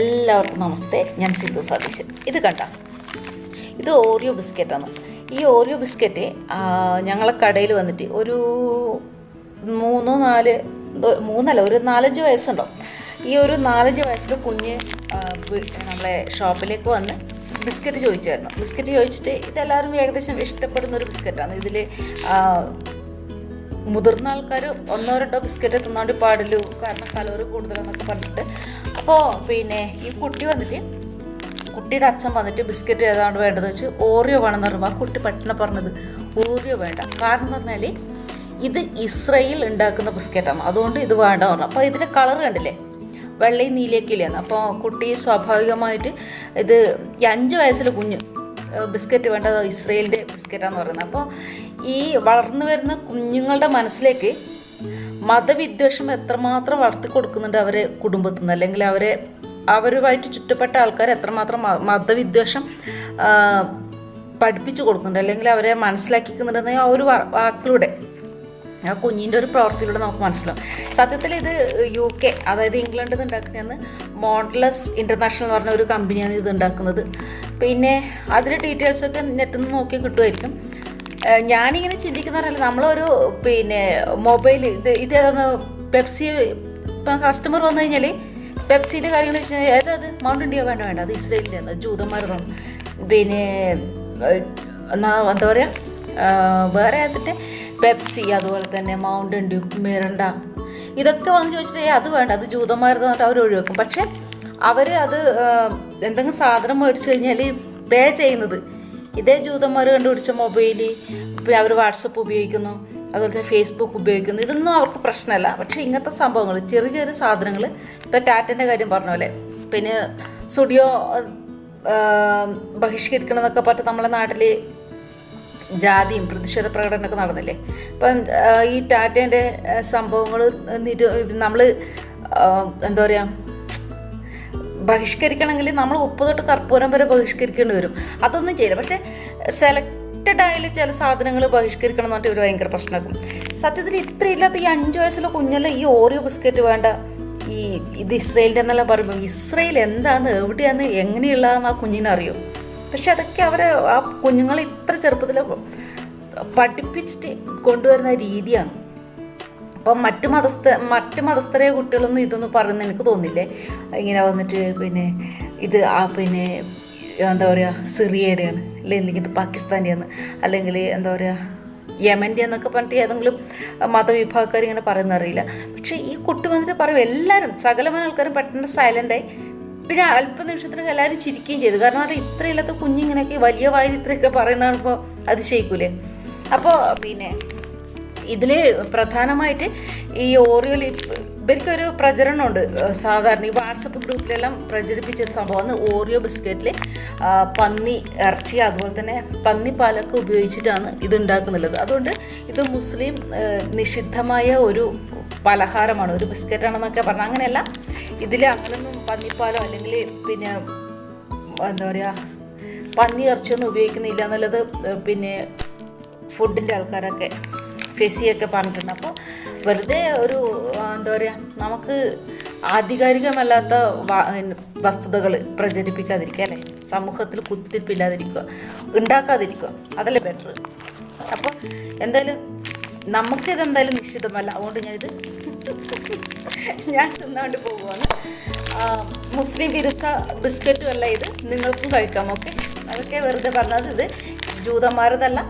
എല്ലാവർക്കും നമസ്തേ. ഞാൻ സിന്ധു സതീശൻ. ഇത് കണ്ട. ഇത് ഓറിയോ ബിസ്ക്കറ്റാണ് ഈ ഓറിയോ ബിസ്ക്കറ്റ് ഞങ്ങളെ കടയിൽ വന്നിട്ട് ഒരു മൂന്നോ നാല് മൂന്നല്ല ഒരു നാലഞ്ച് വയസ്സുണ്ടോ? ഈ ഒരു നാലഞ്ച് വയസ്സിൽ കുഞ്ഞ് നമ്മളെ ഷോപ്പിലേക്ക് വന്ന് ബിസ്ക്കറ്റ് ചോദിച്ചായിരുന്നു. ബിസ്ക്കറ്റ് ചോദിച്ചിട്ട് ഇതെല്ലാവരും ഏകദേശം ഇഷ്ടപ്പെടുന്ന ഒരു ബിസ്ക്കറ്റാണ് ഇതിൽ മുതിർന്ന ആൾക്കാർ ഒന്നോ രണ്ടോ ബിസ്ക്കറ്റ് തിന്നാണ്ട് പാടില്ലു. കാരണം കലോറി കൂടുതലെന്നൊക്കെ പറഞ്ഞിട്ട് അപ്പോൾ പിന്നെ ഈ കുട്ടി വന്നിട്ട് കുട്ടിയുടെ അച്ഛൻ വന്നിട്ട് ബിസ്ക്കറ്റ് ഏതാണ് വേണ്ടത് വെച്ച് ഓറിയോ വേണമെന്ന് പറയുമ്പോൾ കുട്ടി പെട്ടെന്ന് പറഞ്ഞത് ഓറിയോ വേണ്ട. കാരണം എന്ന് പറഞ്ഞാൽ ഇത് ഇസ്രയേൽ ഉണ്ടാക്കുന്ന ബിസ്ക്കറ്റാണ്. അതുകൊണ്ട് ഇത് വേണ്ട പറഞ്ഞു. അപ്പോൾ ഇതിന്റെ കളർ കണ്ടില്ലേ? വെള്ളയും നീലയൊക്കെ ഇല്ലേന്ന് അപ്പോൾ കുട്ടി സ്വാഭാവികമായിട്ട് ഇത് ഈ അഞ്ച് വയസ്സിൽ കുഞ്ഞ് ബിസ്ക്കറ്റ് വേണ്ടത് ഇസ്രയേലിന്റെ ബിസ്ക്കറ്റാന്ന് പറയുന്നത്. അപ്പോൾ ഈ വളർന്നു വരുന്ന കുഞ്ഞുങ്ങളുടെ മനസ്സിലേക്ക് മതവിദ്വേഷം എത്രമാത്രം വളർത്തി കൊടുക്കുന്നുണ്ട് അവരെ കുടുംബത്തിൽ നിന്ന് അല്ലെങ്കിൽ അവരെ അവരുമായിട്ട് ചുറ്റപ്പെട്ട ആൾക്കാർ എത്രമാത്രം മതവിദ്വേഷം പഠിപ്പിച്ചു കൊടുക്കുന്നുണ്ട്? അല്ലെങ്കിൽ അവരെ മനസ്സിലാക്കിക്കുന്നുണ്ടെന്ന് ആ ഒരു വാക്കിലൂടെ ആ കുഞ്ഞിന്റെ ഒരു പ്രവൃത്തിയിലൂടെ നമുക്ക് മനസ്സിലാവും. സത്യത്തിൽ ഇത് യു കെ അതായത് ഇംഗ്ലണ്ടിൽ നിന്ന് ഉണ്ടാക്കുന്നതെന്ന് മോഡലസ് ഇന്റർനാഷണൽ എന്ന് പറഞ്ഞ ഒരു കമ്പനിയാണ് ഇത് ഉണ്ടാക്കുന്നത്. പിന്നെ അതിന്റെ ഡീറ്റെയിൽസൊക്കെ നെറ്റിൽ നിന്ന് നോക്കി കിട്ടുമായിരിക്കും. ഞാനിങ്ങനെ പറഞ്ഞാൽ നമ്മളൊരു പിന്നെ മൊബൈൽ ഇത് ഇത് ഏതാണ് പെപ്സി ഇപ്പം കസ്റ്റമർ വന്നു കഴിഞ്ഞാൽ പെപ്സിന്റെ കാര്യങ്ങൾ വെച്ച് കഴിഞ്ഞാൽ ഏതത് മൗണ്ട് ഇന്ത്യ വേണ്ട വേണ്ട. അത് ഇസ്രയേലിന്റെ ജൂതന്മാർ തന്നു. പിന്നെ എന്താ പറയുക വേറെ അതിന്റെ പെപ്സി അതുപോലെ തന്നെ മൗണ്ട് ഡ്യൂ മിറണ്ട. ഇതൊക്കെ വന്ന് ചോദിച്ചിട്ട് "ഏയ് അത് വേണ്ട. അത് ജൂതന്മാർ പറഞ്ഞിട്ട് അവർ ഒഴിവാക്കും. പക്ഷെ അവർ അത് എന്തെങ്കിലും സാധനം മേടിച്ചു കഴിഞ്ഞാൽ പേ ചെയ്യുന്നത് ഇതേ ജൂതന്മാർ കണ്ടുപിടിച്ച മൊബൈൽ അവർ വാട്സപ്പ് ഉപയോഗിക്കുന്നു അതുപോലെ ഫേസ്ബുക്ക് ഉപയോഗിക്കുന്നു. ഇതൊന്നും അവർക്ക് പ്രശ്നമല്ല. പക്ഷേ ഇങ്ങനത്തെ സംഭവങ്ങൾ ചെറിയ ചെറിയ സാധനങ്ങൾ ഇപ്പോൾ ടാറ്റന്റെ കാര്യം പറഞ്ഞ പോലെ പിന്നെ സ്റ്റുഡിയോ ബഹിഷ്കരിക്കണം എന്നൊക്കെ പറഞ്ഞിട്ട് നമ്മളെ നാട്ടിൽ ജാതിയും പ്രതിഷേധ പ്രകടനമൊക്കെ നടന്നില്ലേ? അപ്പം ഈ ടാറ്റേന്റെ സംഭവങ്ങൾ നിരു നമ്മൾ എന്താ പറയുക ബഹിഷ്കരിക്കണമെങ്കിൽ നമ്മൾ ഉപ്പ് തൊട്ട് കർപ്പൂരം വരെ ബഹിഷ്കരിക്കേണ്ടി വരും. അതൊന്നും ചെയ്യില്ല. പക്ഷേ സെലക്റ്റഡ് ആയാലും ചില സാധനങ്ങൾ ബഹിഷ്കരിക്കണം എന്ന് ഒരു ഭയങ്കര പ്രശ്നമാക്കും. സത്യത്തിൽ ഇത്ര ഇല്ലാത്ത ഈ അഞ്ച് വയസ്സുള്ള കുഞ്ഞല്ല ഈ ഓറിയോ ബിസ്ക്കറ്റ് വേണ്ട? ഈ ഇത് ഇസ്രയേലിന്റെ എന്നെല്ലാം പറയുമ്പോൾ ഇസ്രയേൽ എന്താന്ന് എവിടെയാന്ന് എങ്ങനെയുള്ളതെന്ന് ആ കുഞ്ഞിനെ പക്ഷെ അതൊക്കെ അവരെ ആ കുഞ്ഞുങ്ങളെ ഇത്ര ചെറുപ്പത്തിൽ പഠിപ്പിച്ചിട്ട് കൊണ്ടുവരുന്ന രീതിയാണ്. അപ്പം മറ്റു മതസ്ഥ മറ്റു മതസ്ഥരെ കുട്ടികളൊന്നും ഇതൊന്നും പറയുന്ന എനിക്ക് തോന്നില്ലേ? ഇങ്ങനെ വന്നിട്ട് പിന്നെ ഇത് ആ പിന്നെ എന്താ പറയുക സിറിയയുടെയാണ് അല്ലെങ്കിൽ ഇത് പാകിസ്ഥാന്റെയാണ് അല്ലെങ്കിൽ എന്താ പറയുക യമന്റെ എന്നൊക്കെ പറഞ്ഞിട്ട് ഏതെങ്കിലും മതവിഭാഗക്കാർ ഇങ്ങനെ പറയുന്ന അറിയില്ല. പക്ഷേ ഈ കുട്ടി വന്നിട്ട് പറയും എല്ലാവരും സകലമായ ആൾക്കാരും പെട്ടെന്ന് സൈലന്റായി പിന്നെ അല്പ നിമിഷത്തിനൊക്കെ എല്ലാവരും ചിരിക്കുകയും ചെയ്തു. കാരണം അത് ഇത്രയില്ലാത്ത കുഞ്ഞിങ്ങനെയൊക്കെ വലിയ വായിൽ ഇത്രയൊക്കെ പറയുന്നതാണ് ഇപ്പോൾ അതിശയിക്കൂലേ? അപ്പോൾ പിന്നെ ഇതിൽ പ്രധാനമായിട്ട് ഈ ഓറിയോ ലിപ് ഇവർക്കൊരു പ്രചരണമുണ്ട്. സാധാരണ ഈ വാട്സപ്പ് ഗ്രൂപ്പിലെല്ലാം പ്രചരിപ്പിച്ച സംഭവമാണ്. ഓറിയോ ബിസ്ക്കറ്റിൽ പന്നി ഇറച്ചി അതുപോലെ തന്നെ പന്നി പാലൊക്കെ ഉപയോഗിച്ചിട്ടാണ് ഇത് ഉണ്ടാക്കുന്നുള്ളത് അതുകൊണ്ട് ഇത് മുസ്ലിം നിഷിദ്ധമായ ഒരു പലഹാരമാണ്. ഒരു ബിസ്ക്കറ്റാണെന്നൊക്കെ പറഞ്ഞാൽ അങ്ങനെയല്ല ഇതിൽ അങ്ങനെയൊന്നും പന്നിപ്പാലോ അല്ലെങ്കിൽ പിന്നെ എന്താ പറയുക പന്നി ഇറച്ചിയൊന്നും ഉപയോഗിക്കുന്നില്ല എന്നുള്ളത് പിന്നെ ഫുഡിന്റെ ആൾക്കാരൊക്കെ ഫെസിയൊക്കെ പറഞ്ഞിട്ടുണ്ട്. അപ്പോൾ വെറുതെ ഒരു എന്താ പറയുക നമുക്ക് ആധികാരികമല്ലാത്ത വസ്തുതകൾ പ്രചരിപ്പിക്കാതിരിക്കുക അല്ലേ? സമൂഹത്തിൽ കുത്തിപ്പില്ലാതിരിക്കുക ഉണ്ടാക്കാതിരിക്കുക അതല്ലേ ബെറ്റർ അപ്പോൾ എന്തായാലും നമുക്കിത് എന്തായാലും നിശ്ചിതമല്ല. അതുകൊണ്ട് ഞാനിത് ഞാൻ തിന്നാണ്ട് പോകുവാണ് മുസ്ലിം വിരുദ്ധ ബിസ്ക്കറ്റും അല്ല ഇത്. നിങ്ങൾക്കും കഴിക്കാം ഓക്കെ? അതൊക്കെ വെറുതെ പറഞ്ഞത് ഇത്. ജൂതന്മാരതല്ല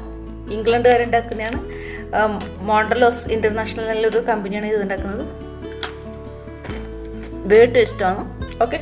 ഇംഗ്ലണ്ടുകാരുണ്ടാക്കുന്നതാണ്. മോണ്ടലോസ് ഇന്റർനാഷണൽ എന്നൊരു കമ്പനിയാണ് ഇത് ഉണ്ടാക്കുന്നത്. വേട്ട് ഇഷ്ടമാണ് ഓക്കെ